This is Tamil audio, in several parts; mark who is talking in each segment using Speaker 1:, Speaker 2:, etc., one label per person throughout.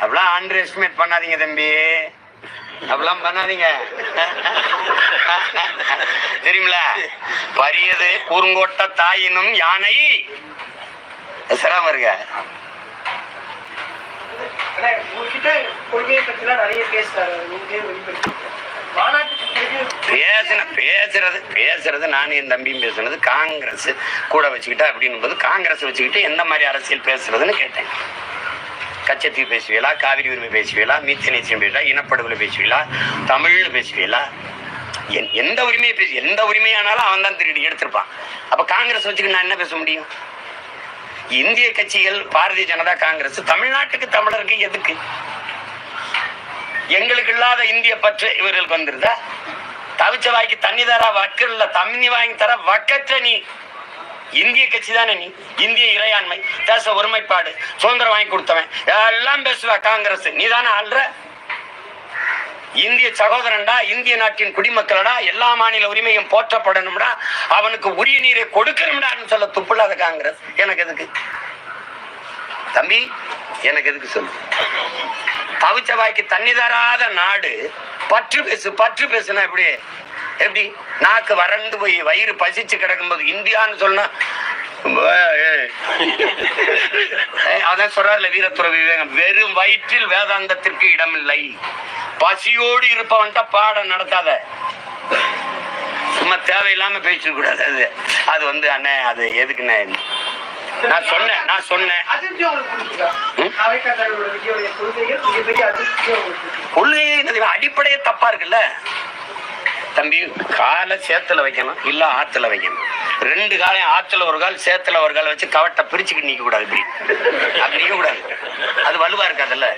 Speaker 1: அப்படிலாம் அண்டர் எஸ்டிமேட் பண்ணாதீங்க தம்பி. அப்படிலாம் பண்ணாதீங்க. தெரியுமில பரியது குறுங்கோட்ட தாயினும் யானை. சிரமம் இருக்க? பேசின பேசுறது பேசுறது நானும் என் தம்பியும் பேசுனது காங்கிரஸ் கூட வச்சுக்கிட்டா அப்படின்னு போது காங்கிரஸ் வச்சுக்கிட்டு எந்த மாதிரி அரசியல் பேசுறதுன்னு கேட்டேன். கச்சத்தீவு பேசுவீங்களா காவிரி உரிமை பேசுவீங்களா மீத்த பேசுவீங்களா இனப்படுகொலை பேசுவீங்களா தமிழ்னு பேசுவீங்களா? என்- எந்த உரிமையை பேசு எந்த உரிமையானாலும் அவன் தான் திருடி எடுத்திருப்பான். அப்ப காங்கிரஸ் வச்சுக்கிட்டு நான் என்ன பேச முடியும்? இந்திய கட்சிகள் பாரதிய ஜனதா காங்கிரஸ் தமிழ்நாட்டுக்கு தமிழருக்கு எதுக்கு? எங்களுக்கு இல்லாத இந்திய பற்று இவர்களுக்கு வந்துருதா? தவிச்ச வாய்க்கு தண்ணி தர வக்கல்ல தண்ணி வாங்கி தர வக்கற்ற நீ. இந்திய கட்சி தானே நீ? இந்திய இறையாண்மை தேச ஒருமைப்பாடு சுதந்திரம் வாங்கி கொடுத்தவன். எல்லாம் பேசுவ காங்கிரஸ். நீ தானே ஆள்ற? இந்திய சகோதரன்டா இந்திய நாட்டின் குடிமக்களடா எல்லா மாநில உரிமையும் போற்றப்படணும்டா. அவனுக்கு உரிய நீரை கொடுக்கணும்டான்னு சொல்ல துப்பில்லாத காங்கிரஸ். எனக்கு எதுக்கு? தம்பி எனக்கு எதுக்கு சொல்லு? தவிச்ச வாய்க்கு தண்ணி தராத நாடு பற்று பேசு பற்று பேசுனா எப்படி? எப்படி? நாக்கு வறண்டு போய் வயிறு பசிச்சு கிடக்கும்போது இந்தியான்னு சொன்னா அதான் சொல்றாருல வீரத்துற விவேகம். வெறும் வயிற்றில் வேதாந்தத்திற்கு இடமில்லை. பசியோடு இருப்பவன்ட்ட பாடம் நடத்தாத. சும்மா தேவையில்லாம பேசிக்க கூடாது. அது அது வந்து அண்ணே அது எதுக்குண்ணே? நான் சொன்னேன் நான் சொன்னேன்.
Speaker 2: அதிர்ச்சி உங்களுக்கு பிடிச்சிருக்கா
Speaker 1: ம்?
Speaker 2: அவைக்காட்டாளர்களோட விஜயோடைய கொள்கைகள் மிகப்பெரிய அதிர்ச்சி உங்களுக்கு பிடிச்சிருக்கு.
Speaker 1: கொள்கை என்னது, அடிப்படையே தப்பா இருக்குல்ல? தம்பி காலை சேத்துல வைக்கணும் இல்ல ஆத்துல வைக்கணும். ரெண்டு காலையும் ஆத்துல ஒரு கால் சேத்துல ஒரு கால் வச்சு கவட்டை பிரிச்சுக்கிட்டு நிக்க கூடாது இப்படி. அப்படி நிக்க கூடாது அது வலுவா இருக்காதுல்ல.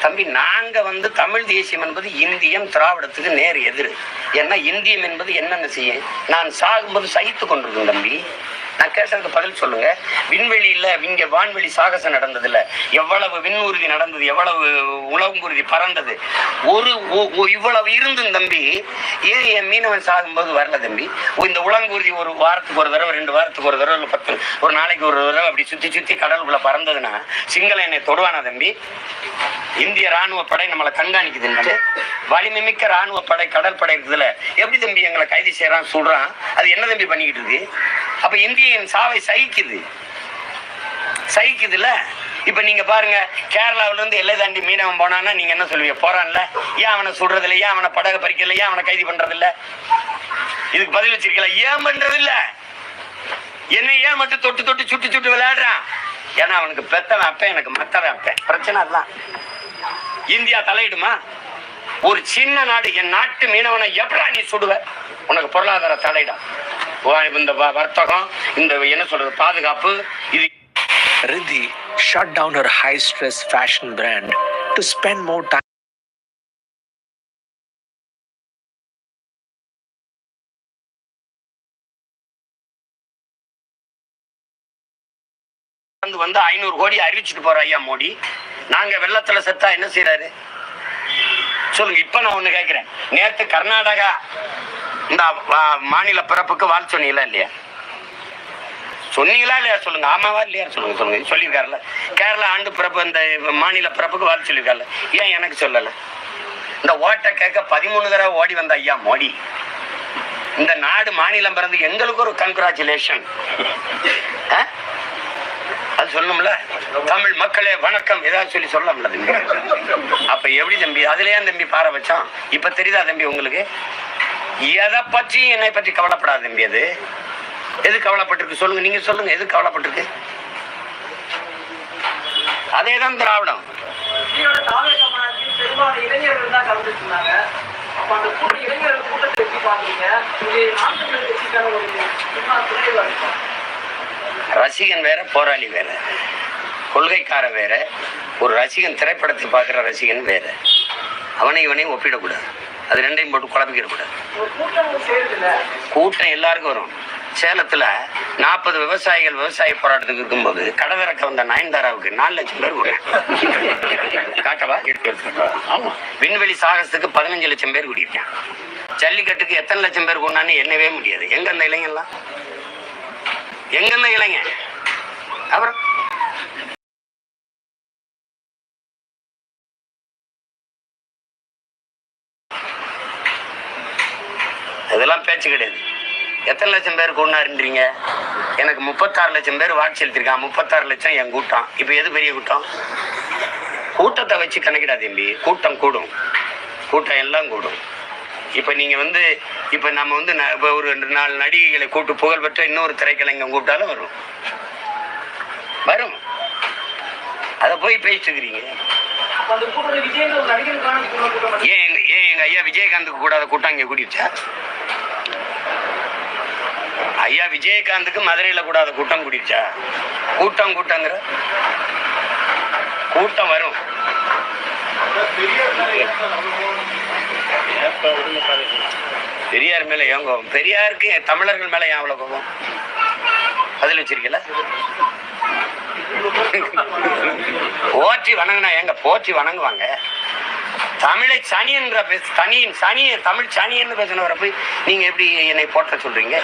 Speaker 1: தம்பி நாங்க வந்து தமிழ் தேசியம் என்பது இந்தியம் திராவிடத்துக்கு நேர் எதிர். ஏன்னா இந்தியம் என்பது என்னென்ன செய்யும்? நான் சாகும்போது சகித்து கொண்டிருக்கேன் தம்பி. நான் கேட்டதுக்கு பதில் சொல்லுங்க. விண்வெளியில இங்க வான்வெளி சாகசம் நடந்தது நடந்ததுல எவ்வளவு விண்ணூர்தி நடந்தது எவ்வளவு உலகுங்குருதி பறந்தது. ஒரு இவ்வளவு இருந்தும் தம்பி ஏன் என் மீனவன் சாகும்போது வரல தம்பி? இந்த உலங்குருதி ஒரு வாரத்துக்கு ஒரு தடவை ரெண்டு வாரத்துக்கு ஒரு தடவை இல்ல பத்து ஒரு நாளைக்கு ஒரு தடவை அப்படி சுத்தி சுத்தி கடலுக்குள்ள பறந்ததுன்னா சிங்கள என்னை தொடுவானா தம்பி? இந்திய ராணுவ படை நம்மளை கண்காணிக்குதுன்னு வலிமை மிக்க ராணுவ படை கடற்படை இருக்குதுல எப்படி தம்பி எங்களை கைது செய்யறான் சொல்றான்? அது என்ன தம்பி பண்ணிக்கிட்டு இருக்கு? அப்ப இந்திய இந்தியன் சாவை சகிக்குது. சகிக்குதுல்ல? இப்ப நீங்க பாருங்க கேரளாவுல இருந்து எல்லை தாண்டி மீனவன் போனான்னா நீங்க என்ன சொல்லுவீங்க? போறான்ல. ஏன் அவனை சுடுறது இல்ல ஏன் அவனை படகு பறிக்கல? ஏன் அவனை கைது பண்றது இல்ல இதுக்கு பதில் வச்சிருக்கல ஏன் பண்றது இல்ல என்ன ஏன் மட்டும் தொட்டு தொட்டு சுட்டு சுட்டு விளையாடுறான்? ஏன்னா அவனுக்கு பெத்தவன் அப்ப எனக்கு மத்தவன் அப்ப பிரச்சனை அதுதான். இந்தியா தலையிடுமா? ஒரு சின்ன நாடு என் நாட்டு மீனவனை எப்படா நீ சுடுவ? உனக்கு பொருளாதார தலையிடும் இந்த வர்த்தகம் இந்த என்ன சொல்றது பாதுகாப்பு இது
Speaker 3: shut down her high stress fashion brand to spend more time.
Speaker 1: வந்து வந்து ஐநூறு கோடி அறிவிச்சிட்டு போற ஐயா மோடி நாங்க வெள்ளத்துல செத்தா என்ன செய்யறாரு சொல்லுங்க இப்ப நான் ஒண்ணு கேக்குறேன் நேத்து கர்நாடகா இந்த மாநில பிறப்புக்கு வாழ் சொன்னீங்களா இல்லையா? சொன்னீங்களா இல்லையா? சொல்லுங்க. ஆமாவா இல்லையா? சொல்லுங்க சொல்லுங்க. சொல்லியிருக்காருல்ல. கேரளா ஆண்டு பிறப்பு இந்த மாநில பிறப்புக்கு வாழ் சொல்லியிருக்காருல்ல. ஏன் எனக்கு சொல்லலை? இந்த ஓட்டை கேட்க பதிமூணு தடவை ஓடி வந்த ஐயா மோடி. இந்த நாடு மாநிலம் பிறந்து எங்களுக்கு ஒரு கங்க்ராச்சுலேஷன் அது சொல்லணும்ல? தமிழ் மக்களே வணக்கம். ஏதாவது சொல்லி சொல்லலாம்ல தம்பி? அப்ப எப்படி தம்பி? அதுலயே தம்பி பாற வச்சோம் இப்ப தெரியுதா தம்பி உங்களுக்கு? எதை பற்றி என்னை பற்றி கவலைப்படாத தம்பி அது. எது கவலைப்பட்டிருக்கு சொல்லுங்க நீங்க சொல்லுங்க எது கவலைப்பட்டிருக்கு? அதேதான் திராவிடம்.
Speaker 2: தான்
Speaker 1: ரசிகன் வேற போராளி வேற. கொள்கைக்காரன் வேற. ஒரு ரசிகன் திரைப்படத்தை பார்க்குற ரசிகன் வேற. அவனை இவனையும் ஒப்பிடக்கூடாது. அது ரெண்டையும் போட்டு குழப்பிக்கிடக்கூடாது
Speaker 2: ஒரு கூட்டம்
Speaker 1: எல்லாருக்கும் வரும். சேலத்துல நாற்பது விவசாயிகள் விவசாய போராட்டத்துக்கு இருக்கும்போது கடவிறக்க வந்த நயன்தாராவுக்கு நாலு லட்சம் பேர் கூட காட்டவா? எடுத்து ஆமா. விண்வெளி சாகசத்துக்கு பதினஞ்சு லட்சம் பேர் கூடியிருக்கான் ஜல்லிக்கட்டுக்கு எத்தனை லட்சம் பேர் கொண்டான்னு எண்ணவே முடியாது. எங்க அந்த இளைஞர்லாம் எங்க அந்த இளைஞன்? அப்புறம் இதெல்லாம் பேச்சு கிடையாது. எத்தனை லட்சம் பேர் கூடினாருன்றீங்க எனக்கு முப்பத்தாறு லட்சம் பேர் வாக்கு செலுத்திருக்கான் முப்பத்தாறு லட்சம் என் கூட்டம். இப்போ எது பெரிய கூட்டம்? கூட்டத்தை வச்சு கணக்கிடா தம்பி. கூட்டம் கூடும். கூட்டம் எல்லாம் கூடும். இப்போ நீங்கள் வந்து இப்போ நம்ம வந்து ந- இப்போ ஒரு ரெண்டு நாலு நடிகைகளை கூட்டு புகழ்பெற்ற இன்னொரு திரைக்கலைஞன் கூப்பிட்டாலும் வரும். வரும். அதை போய் பேசிட்டு இருக்கிறீங்க. ஏன் ஏன் எங்க ஐயா விஜயகாந்துக்கு கூடாத கூட்டம் இங்க கூடிடுச்சா ஐயா விஜயகாந்துக்கு மதுரையில கூடாத கூட்டம் கூடிடுச்சா கூட்டம் கூட்டங்கிற? கூட்டம் வரும். பெரியார் மேல ஏன் கோபம்? பெரியாருக்கு தமிழர்கள் மேல ஏன் அவ்வளவு கோபம்? பதில் வச்சிருக்கல? போற்றி வணங்கினா எங்க போற்றி வணங்குவாங்க. தமிழை சனியன்ற பேச தனியின் சனிய தமிழ் சனியன்னு பேசினவரை போய் நீங்க எப்படி என்னை போட்ட சொல்றீங்க?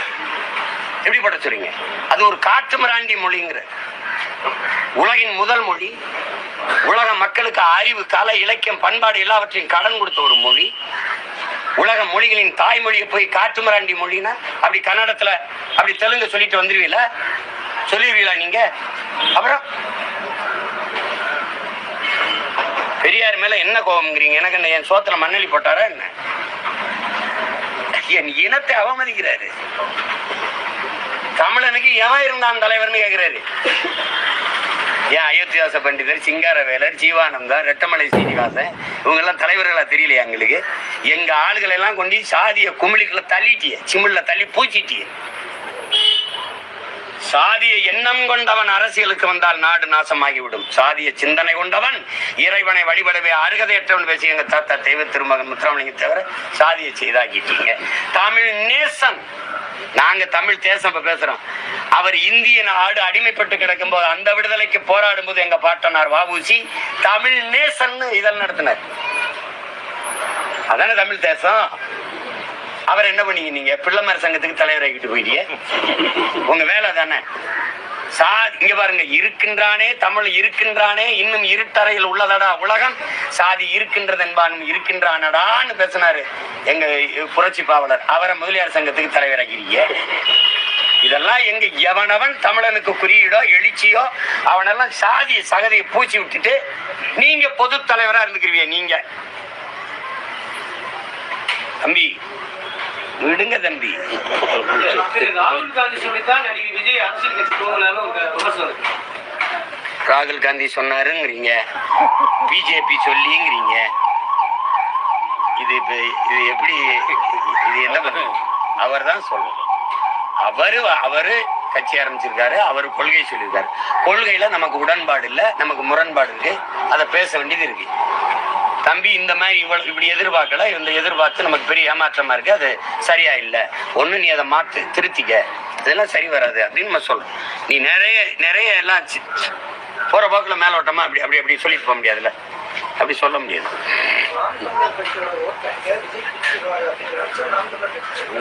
Speaker 1: எப்படி போட்ட சொல்றீங்க அது ஒரு காட்டு மிராண்டி மொழிங்கிற. உலகின் முதல் மொழி உலக மக்களுக்கு அறிவு கலை இலக்கியம் பண்பாடு எல்லாவற்றையும் கடன் கொடுத்த ஒரு மொழி. உலக மொழிகளின் தாய்மொழியை போய் காட்டு மிராண்டி மொழினா அப்படி கன்னடத்துல அப்படி தெலுங்கு சொல்லிட்டு வந்துருவீல? சொல்லிடுவீங்களா நீங்க? அப்புறம்? பெரியார் மேல என்ன கோபம்ங்கிறீங்க? எனக்கு என்ன என் சோத்துல மண்ணலி போட்டாரா என்ன? என் இனத்தை அவமதிக்கிறாரு. தமிழனுக்கு எவன் இருந்தான் தலைவர்னு கேக்குறாரு. ஏன் அயோத்தியாச பண்டிதர் சிங்காரவேலர் ஜீவானந்தா ரெட்டமலை சீனிவாசன் இவங்க எல்லாம் தலைவர்களா தெரியலையா எங்களுக்கு? எங்க ஆளுகளை எல்லாம் கொண்டு சாதிய குமிழிக்குள்ள தள்ளிட்டிய சிமிழ்ல தள்ளி பூச்சிட்டிய. சாதிய எண்ணம் கொண்டவன் அரசியலுக்கு வந்தால் நாடு நாசமாகிவிடும். சாதிய சிந்தனை கொண்டவன் இறைவனை வழிபடவே அருகதையற்றவன் பேசி எங்க தாத்தா தெய்வ திருமகன் முத்துராமலிங்க தவிர சாதியை செய்தாக்கிட்டீங்க தமிழ் நேசன். நாங்க தமிழ் தேசம் இப்ப பேசுறோம். அவர் இந்திய நாடு அடிமைப்பட்டு கிடக்கும் போது அந்த விடுதலைக்கு போராடும் போது எங்க பாட்டனார் வாபூசி தமிழ் நேசன் இதெல்லாம் நடத்தினார். அதானே தமிழ் தேசம்? அவர் என்ன பண்ணீங்க நீங்க? பிள்ளைமார் சங்கத்துக்கு தலைவராகிட்டு போயிட்டீங்க. உங்க வேலை தானே? சா இங்க பாருங்க இருக்கின்றானே தமிழ் இருக்கின்றானே இன்னும் இருட்டறையில் உள்ளதடா உலகம். சாதி இருக்கின்றது என்பான் இருக்கின்றானடான்னு பேசினாரு எங்க புரட்சி பாவலர். அவரை முதலியார் சங்கத்துக்கு தலைவராகிறீங்க இதெல்லாம் எங்க எவனவன் தமிழனுக்கு குறியீடோ எழுச்சியோ அவனெல்லாம் சாதி சகதியை பூச்சி விட்டுட்டு நீங்க பொது தலைவரா இருந்துக்கிறீங்க நீங்க. தம்பி விடுங்க தம்பி.
Speaker 2: ராகுல் காந்தி சொல்லித்தான் விஜய் அரசியல் கட்சி விமர்சனம்
Speaker 1: ராகுல் காந்தி சொன்னாருங்கிறீங்க. பிஜேபி சொல்லிங்கிறீங்க. இது இப்ப இது எப்படி இது என்ன பண்ணும் அவர் தான் சொல்லணும். அவரு அவரு கட்சி ஆரம்பிச்சிருக்காரு அவர் கொள்கை சொல்லியிருக்காரு. கொள்கையில நமக்கு உடன்பாடு இல்லை நமக்கு முரண்பாடு இருக்கு. அதை பேச வேண்டியது இருக்கு. தம்பி இந்த மாதிரி இவ்வளவு இப்படி எதிர்பார்க்கல இந்த எதிர்பார்த்து நமக்கு பெரிய ஏமாற்றமா இருக்கு அது சரியா இல்லை. ஒண்ணு நீ அதை மாத்து திருத்திக்க. இதெல்லாம் சரி வராது அப்படின்னு நம்ம சொல்றோம். நீ நிறைய நிறைய எல்லாம் போற போக்குல மேலோட்டமா அப்படி அப்படி அப்படி சொல்லிட்டு போக முடியாதுல்ல? அப்படி சொல்ல முடியாது.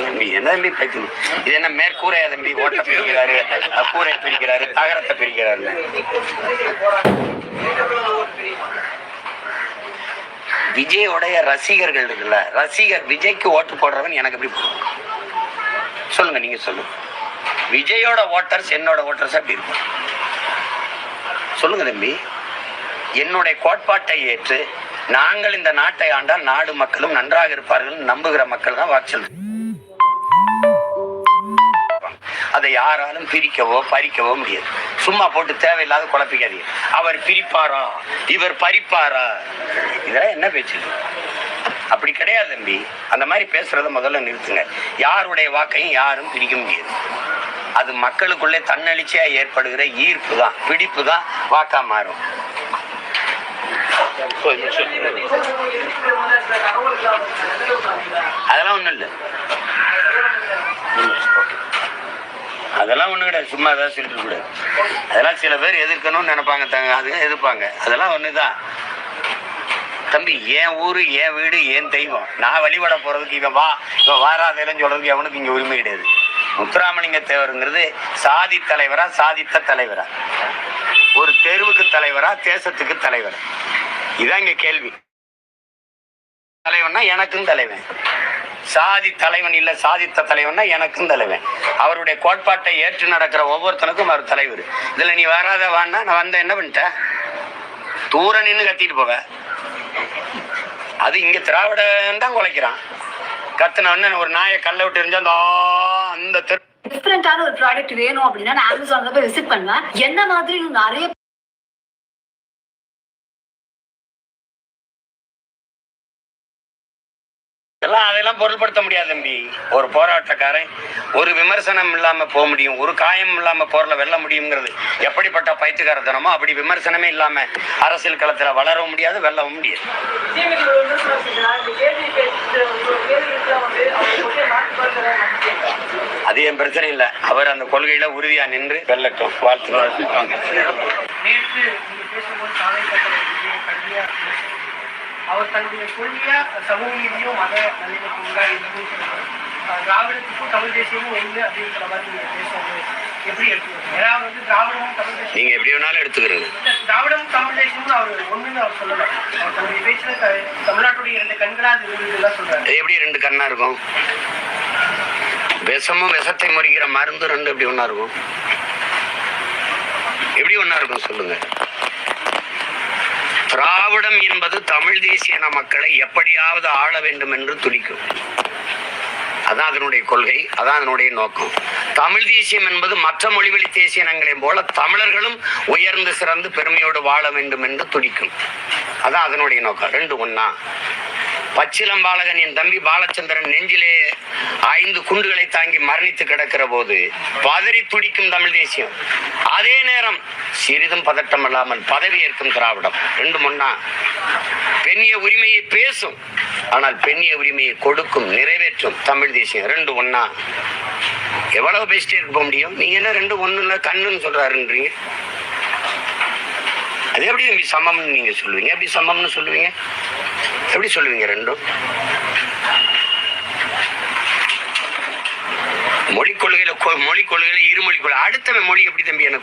Speaker 1: தம்பி என்ன தம்பி பைத்தியம் இது என்ன மேற்கூரையா தம்பி? ஓட்ட பிரிக்கிறாரு கூரை பிரிக்கிறாரு தகரத்தை பிரிக்கிறாரு விஜயோடைய ரசிகர்கள் இருக்குல்ல ரசிகர் விஜய்க்கு ஓட்டு போடுறவன் எனக்கு எப்படி சொல்லுங்க நீங்க சொல்லுங்க. விஜயோட ஓட்டர்ஸ் என்னோட ஓட்டர்ஸ் அப்படி இருக்கும்? சொல்லுங்க தம்பி. என்னுடைய கோட்பாட்டை ஏற்று நாங்கள் இந்த நாட்டை ஆண்டால் நாடு மக்களும் நன்றாக இருப்பார்கள் நம்புகிற மக்கள் தான் வாக்கு அதை யாராலும் பிரிக்கவோ பறிக்கவோ முடியாது. சும்மா போட்டு தேவையில்லாத குழப்பிக்காதீங்க. அவர் பிரிப்பாரா? இவர் பறிப்பாரா? இதெல்லாம் என்ன பேச்சு? அப்படி கிடையாது தம்பி. அந்த மாதிரி பேசுறத முதல்ல நிறுத்துங்க. யாருடைய வாக்கையும் யாரும் பிரிக்க முடியாது. அது மக்களுக்குள்ளே தன்னெழுச்சியா ஏற்படுகிற ஈர்ப்பு தான் பிடிப்பு தான் வாக்கா மாறும். அதெல்லாம் ஒண்ணும் இல்லை. அதெல்லாம் ஒண்ணு கிடையாது. சும்மா ஏதாவது சொல்லிட்டு கூடாது. அதெல்லாம் சில பேர் எதிர்க்கணும்னு நினைப்பாங்க தாங்க அது எதிர்ப்பாங்க. அதெல்லாம் ஒண்ணுதான். தம்பி என் ஊர் என் வீடு என் தெய்வம். நான் வழிபட போகிறதுக்கு இவன் வா. இவன் வாராதேலன்னு சொல்கிறதுக்கு எவனுக்கு இங்கே உரிமை கிடையாது. முத்துராமலிங்க தேவருங்கிறது சாதி தலைவரா சாதித்த தலைவரா. ஒரு தெருவுக்கு தலைவரா தேசத்துக்கு தலைவரா. இதான் இங்க கேள்வி. தலைவன்னா எனக்கும் தலைவன். சாதி தலைவன் இல்ல சாதித்த தலைவன்னா எனக்கும் தலைவன். அவருடைய கோட்பாட்டை ஏற்று நடக்கிற ஒவ்வொருத்தனுக்கும் அவர் தலைவர். இதுல நீ வராத வான்னா நான் வந்த என்ன பண்ணிட்ட? தூர நின்று கத்திட்டு போவ. அது இங்க திராவிடன் தான் குலைக்கிறான். கத்துன ஒரு நாயை கல்ல விட்டு எரிஞ்சா அந்த
Speaker 4: டிஃப்ரெண்டான ஒரு ப்ராடக்ட் வேணும் அப்படின்னா நான் அமேசான்ல போய் விசிட் பண்ணுவேன். என்ன மாதிரி நிறைய
Speaker 1: எல்லாம் அதெல்லாம் பொருள்படுத்த முடியாது தம்பி. ஒரு போராட்டக்காரன் ஒரு விமர்சனம் இல்லாம போக முடியும். ஒரு காயம் இல்லாம போர்ல வெல்ல முடியுங்கிறது எப்படிப்பட்ட பைத்தியக்காரத்தனமோ அப்படி விமர்சனமே இல்லாம அரசியல் களத்துல வளரவும் முடியாது வெல்லவும் முடியாது. அது என் பிரச்சனை இல்லை. அவர் அந்த கொள்கையில உறுதியா நின்று வெல்லட்டும் வாழ்த்து
Speaker 5: வாழ்த்து அவர் தன்னுடைய கொள்கையா சமூக நீதியும் மத நல்லிணக்கம் தான் இருக்குன்னு சொல்றாரு. அஹ் திராவிடத்துக்கும் தமிழ் தேசியமும் ஒண்ணு அப்படின்ற மாதிரி நீங்க பேசுவது எப்படி எடுத்துக்கணும் ஏன்னா அவர் வந்து திராவிடமும் தமிழ் தேசியம்
Speaker 1: நீங்க எப்படி வேணாலும் எடுத்துக்கிறது.
Speaker 5: திராவிடமும் தமிழ் தேசியமும் அவர் ஒண்ணுன்னு அவர் சொல்லல. அவர் தன்னுடைய பேச்சுல தமிழ்நாட்டுடைய இரண்டு கண்களா அது இருந்ததுலாம் சொல்றாரு.
Speaker 1: எப்படி ரெண்டு கண்ணா இருக்கும்? விஷமும் விஷத்தை முறிக்கிற மருந்து ரெண்டு எப்படி ஒண்ணா இருக்கும்? எப்படி ஒண்ணா இருக்கும் சொல்லுங்க. திராவிடம் என்பது தமிழ் தேசிய இன மக்களை எப்படியாவது ஆள வேண்டும் என்று துடிக்கும் அதான் அதனுடைய கொள்கை அதான் அதனுடைய நோக்கம். தமிழ் தேசியம் என்பது மற்ற மொழிவழி தேசிய இனங்களையும் போல தமிழர்களும் உயர்ந்து சிறந்து பெருமையோடு வாழ வேண்டும் என்று துடிக்கும் அதான் அதனுடைய நோக்கம். ரெண்டு ஒன்னா பச்சிலம் பாலகன் என் தம்பி பாலச்சந்திரன் நெஞ்சிலே ஐந்து குண்டுகளை தாங்கி மரணித்து கிடக்கிற போது பதறி துடிக்கும் தமிழ் தேசியம். அதே நேரம் சிறிதும் பதட்டம் இல்லாமல் பதவி ஏற்கும் திராவிடம். ரெண்டு முன்னா. பெண்ணிய உரிமையை பேசும் ஆனால் பெண்ணிய உரிமையை கொடுக்கும் நிறைவேற்றும் தமிழ் தேசியம். ரெண்டு ஒன்னா எவ்வளவு பேசிட்டே இருக்க முடியும்? நீங்க என்ன ரெண்டு ஒண்ணுல கண்ணுன்னு சொல்றாருன்றீங்க? அது எப்படி தம்பி சமம்னு நீங்க சொல்லுவீங்க? எப்படி சமம்னு சொல்லுவீங்க? எப்படி சொல்லுவீங்க ரெண்டும்? மொழிக் கொள்கையில மொழிக் கொள்கையில இருமொழி கொள்கை. அடுத்த மொழி எப்படி தம்பி எனக்கு?